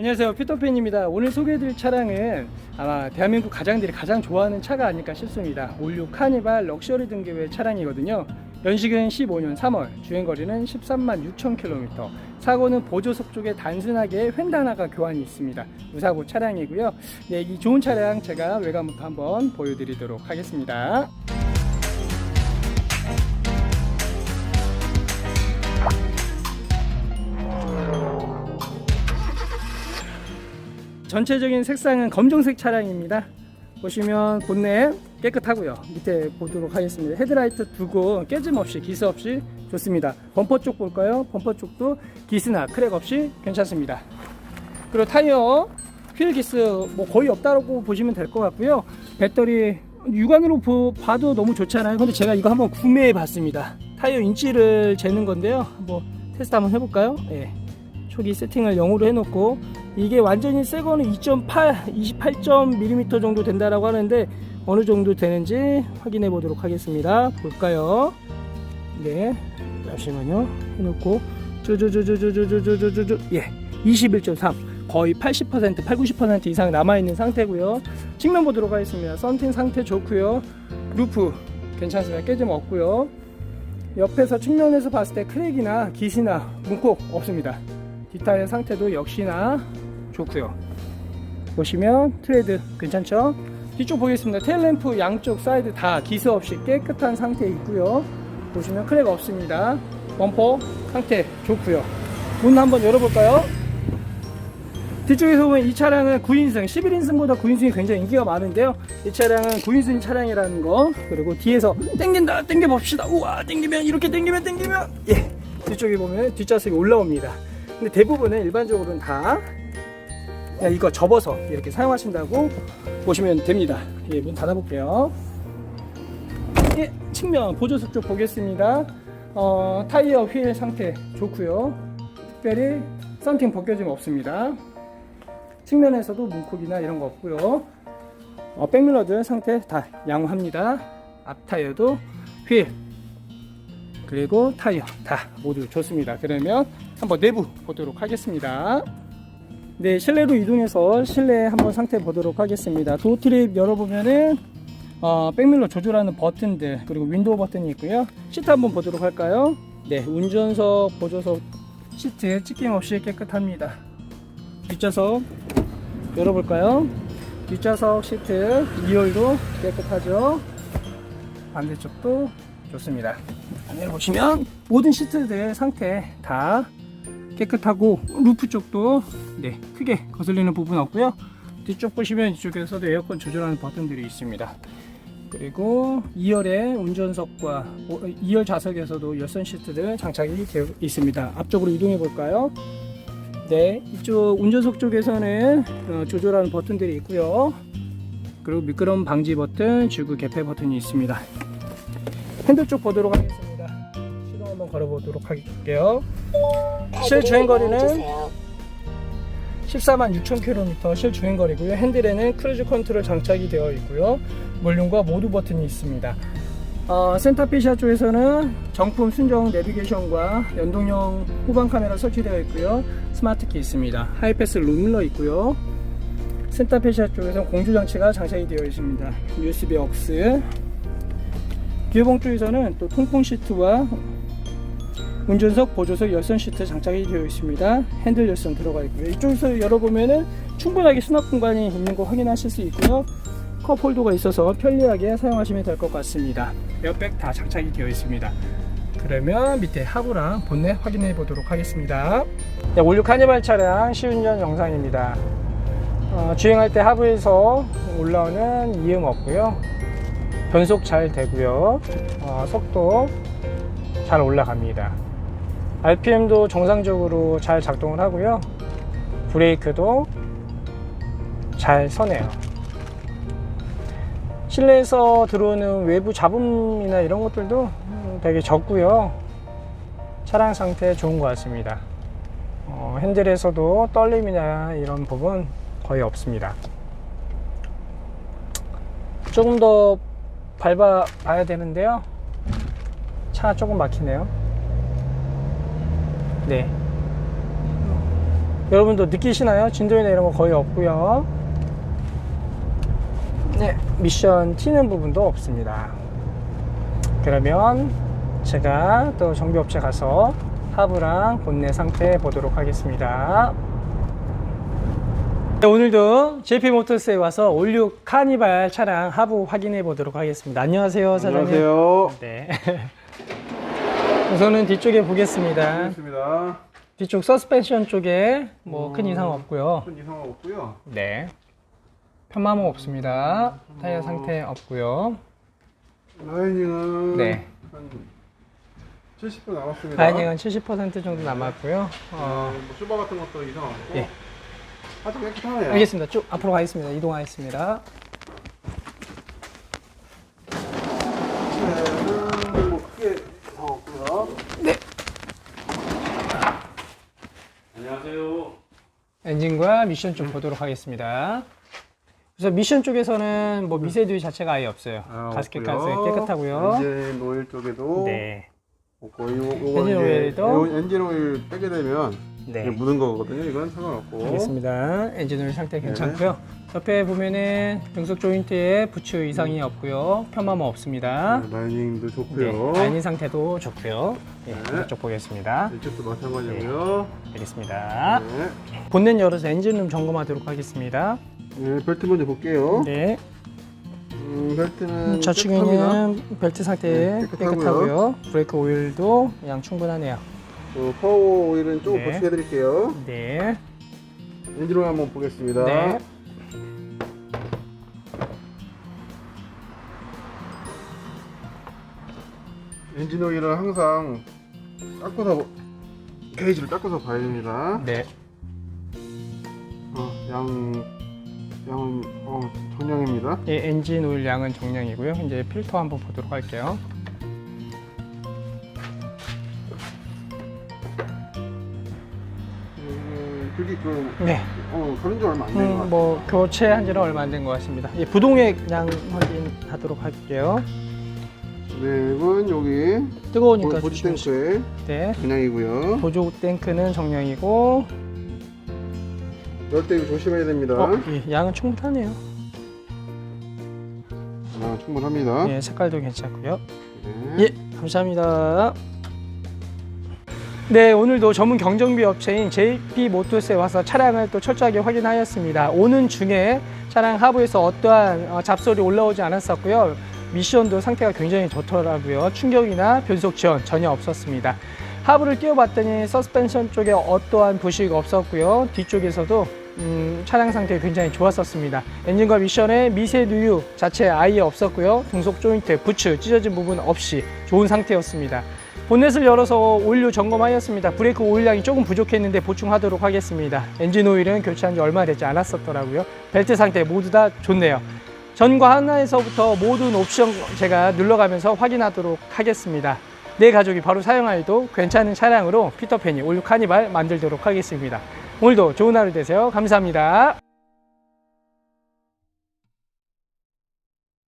안녕하세요. 피터팬입니다. 오늘 소개해드릴 차량은 아마 대한민국 가장들이 가장 좋아하는 차가 아닐까 싶습니다. 올류 카니발 럭셔리 등급의 차량이거든요. 연식은 15년 3월 주행거리는 13만 6천 킬로미터. 사고는 보조석 쪽에 단순하게 횡단화가 교환이 있습니다. 무사고 차량이고요. 네, 이 좋은 차량 제가 외관부터 한번 보여드리도록 하겠습니다 전체적인 색상은 검정색 차량입니다. 보시면 본넷 깨끗하고요. 밑에 보도록 하겠습니다. 헤드라이트 두고 깨짐 없이 기스 없이 좋습니다. 범퍼 쪽 볼까요? 범퍼 쪽도 기스나 크랙 없이 괜찮습니다. 그리고 타이어 휠 기스 뭐 거의 없다고 보시면 될 것 같고요. 배터리 육안으로 보- 봐도 너무 좋잖아요. 근데 제가 이거 한번 구매해 봤습니다. 타이어 인치를 재는 건데요. 한번 테스트 한번 해볼까요? 예. 초기 세팅을 0으로 해놓고 이게 완전히 새 거는 2.8, 28.mm 정도 된다라고 하는데 어느 정도 되는지 확인해 보도록 하겠습니다. 볼까요? 네, 잠시만요. 해놓고 쪼쪼쪼쪼쪼쪼쪼쪼쪼 예, 21.3 거의 80% 8, 90% 이상 남아 있는 상태고요. 측면 보도록 하겠습니다. 썬팅 상태 좋고요. 루프 괜찮습니다. 깨짐 없고요. 옆에서 측면에서 봤을 때 크랙이나 기스나 문콕 없습니다. 뒷타이어 상태도 역시나 좋고요. 보시면 트레드 괜찮죠? 뒤쪽 보겠습니다. 테일램프 양쪽 사이드 다 기스 없이 깨끗한 상태에 있고요. 보시면 크랙 없습니다. 범퍼 상태 좋고요. 문 한번 열어볼까요? 뒤쪽에서 보면 이 차량은 9인승, 11인승보다 9인승이 굉장히 인기가 많은데요. 이 차량은 9인승 차량이라는 거, 그리고 뒤에서 땡긴다, 땡겨봅시다. 우와, 땡기면, 이렇게 땡기면, 땡기면, 예. 뒤쪽에 보면 뒷좌석이 올라옵니다. 근데 대부분은 일반적으로는 다 그냥 이거 접어서 이렇게 사용하신다고 보시면 됩니다. 예, 문 닫아볼게요. 예, 측면 보조석 쪽 보겠습니다. 어, 타이어 휠 상태 좋고요. 특별히 썬팅 벗겨짐 없습니다. 측면에서도 문콕이나 이런 거 없고요. 어, 백밀러들 상태 다 양호합니다. 앞 타이어도 휠 그리고 타이어 다 모두 좋습니다. 그러면 한번 내부 보도록 하겠습니다. 네, 실내로 이동해서 실내 한번 상태 보도록 하겠습니다. 도어 트립 열어보면은 어, 백밀러 조절하는 버튼들 그리고 윈도우 버튼이 있고요. 시트 한번 보도록 할까요? 네, 운전석, 보조석 시트 찢김 없이 깨끗합니다. 뒷좌석 열어볼까요? 뒷좌석 시트 2열도 깨끗하죠? 반대쪽도 좋습니다. 안내를 보시면 모든 시트들 상태 다 깨끗하고 루프 쪽도 네 크게 거슬리는 부분 없고요. 뒤쪽 보시면 이쪽에서도 에어컨 조절하는 버튼들이 있습니다. 그리고 2열의 운전석과 2열 좌석에서도 열선 시트들 장착이 되어 있습니다. 앞쪽으로 이동해 볼까요? 네, 이쪽 운전석 쪽에서는 어, 조절하는 버튼들이 있고요. 그리고 미끄럼 방지 버튼, 주구 개폐 버튼이 있습니다. 핸들 쪽 보도록 하겠습니다. 걸어보도록 할게요. 실 주행 거리는 14만 6천 킬로미터 실 주행 거리고요. 핸들에는 크루즈 컨트롤 장착이 되어 있고요. 볼륨과 모두 버튼이 있습니다. 어, 센터피샤 쪽에서는 정품 순정 내비게이션과 연동형 후방 카메라 설치되어 있고요. 스마트키 있습니다. 하이패스 룸밀러 있고요. 센터피샤 쪽에서는 공조 장치가 장착이 되어 있습니다. USB aux 기어봉 쪽에서는 또 통풍 시트와 운전석, 보조석 열선 시트 장착이 되어 있습니다. 핸들 열선 들어가 있고요. 이쪽에서 열어보면은 충분하게 수납 공간이 있는 거 확인하실 수 있고요. 컵 홀더가 있어서 편리하게 사용하시면 될 것 같습니다. 에어백 다 장착이 되어 있습니다. 그러면 밑에 하부랑 본넷 확인해 보도록 하겠습니다. 네, 올류 카니발 차량 시운전 영상입니다. 어, 주행할 때 하부에서 올라오는 이음 없고요. 변속 잘 되고요. 어, 속도 잘 올라갑니다. RPM도 정상적으로 잘 작동을 하고요. 브레이크도 잘 서네요. 실내에서 들어오는 외부 잡음이나 이런 것들도 음, 되게 적고요. 차량 상태 좋은 것 같습니다. 어, 핸들에서도 떨림이나 이런 부분 거의 없습니다. 조금 더 밟아 봐야 되는데요. 차가 조금 막히네요. 네. 여러분도 느끼시나요? 진동이나 이런 거 거의 없고요. 네, 미션 튀는 부분도 없습니다. 그러면 제가 또 정비업체 가서 하부랑 본네 상태 보도록 하겠습니다. 네, 오늘도 JP 모터스에 와서 올류 카니발 차량 하부 확인해 보도록 하겠습니다. 안녕하세요, 사장님. 안녕하세요. 네. 우선은 뒤쪽에 보겠습니다. 반갑습니다. 뒤쪽 서스펜션 쪽에 뭐 어. 큰 이상 없고요. 큰 이상 없고요. 네. 편마모 없습니다. 타이어 상태 없고요. 라이닝은 네. 한 70분 남았습니다. 라이닝은 70% 정도 남았고요. 어, 어, 뭐 슈바 같은 것도 이상 없고. 예. 아주 깨끗하네요. 알겠습니다. 쭉 앞으로 가겠습니다. 이동하겠습니다. 네, 뭐 크게 이상 없고요. 안녕하세요. 엔진과 미션 좀 보도록 하겠습니다. 그래서 미션 쪽에서는 뭐 미세듀 자체가 아예 없어요. 아, 가스켓 없고요. 가스 깨끗하고요. 엔진 오일 쪽에도 네. 없고 요, 요거 엔진 이제 오일도? 요 엔진 오일 빼게 되면 네. 이게 묻은 거거든요. 이건 상관없고. 알겠습니다. 엔진 오일 상태 네. 괜찮고요. 옆에 보면은 등속 조인트에 부츠 이상이 없고요. 편마모 없습니다. 네, 라이닝도 네, 좋고요. 라이닝 상태도 좋고요. 네, 네. 이쪽 보겠습니다. 이쪽도 마찬가지고요. 알겠습니다. 네. 본넷 열어서 엔진룸 점검하도록 하겠습니다. 네, 벨트 먼저 볼게요. 네, 음, 벨트는 깨끗합니다. 좌측에는 벨트 상태 네, 깨끗하고요. 깨끗하고요. 브레이크 오일도 양 충분하네요. 어, 파워 오일은 조금 네. 보충해 드릴게요. 네, 엔진 오일 한번 보겠습니다. 네. 엔진 오일은 항상 닦아서 보- 게이지를 닦아서 봐야 됩니다. 네. 어, 양 양은 어, 정량입니다. 예, 엔진 오일 양은 정량이고요. 이제 필터 한번 보도록 할게요. 음, 그게 그 네. 어, 그런 지 얼마 안 된것 음, 같아요. 뭐 교체한 지는 얼마 안 된 것 같습니다. 예, 부동액 양 확인하도록 할게요. 랩은 여기 뜨거우니까 보디 조심하시고. 탱크에 네. 정량이고요. 보조 탱크는 정량이고, 열대 이거 조심해야 됩니다. 어, 예, 양은 충분하네요. 아, 충분합니다. 예, 색깔도 괜찮고요. 네. 예, 감사합니다. 네, 오늘도 전문 경정비 업체인 JP 모터스에 와서 차량을 또 철저하게 확인하였습니다. 오는 중에 차량 하부에서 어떠한 어, 잡소리 올라오지 않았었고요. 미션도 상태가 굉장히 좋더라고요. 충격이나 변속 지원 전혀 없었습니다. 하부를 띄워봤더니 서스펜션 쪽에 어떠한 부식 없었고요. 뒤쪽에서도 음, 차량 상태 굉장히 좋았었습니다. 엔진과 미션에 미세 누유 자체 아예 없었고요. 등속 조인트, 부츠 찢어진 부분 없이 좋은 상태였습니다. 본넷을 열어서 오일류 점검하였습니다. 브레이크 오일량이 조금 부족했는데 보충하도록 하겠습니다. 엔진 오일은 교체한 지 얼마 되지 않았었더라고요. 벨트 상태 모두 다 좋네요. 전과 하나에서부터 모든 옵션 제가 눌러가면서 확인하도록 하겠습니다. 내 가족이 바로 사용하여도 괜찮은 차량으로 피터팬이 올류 카니발 만들도록 하겠습니다. 오늘도 좋은 하루 되세요. 감사합니다.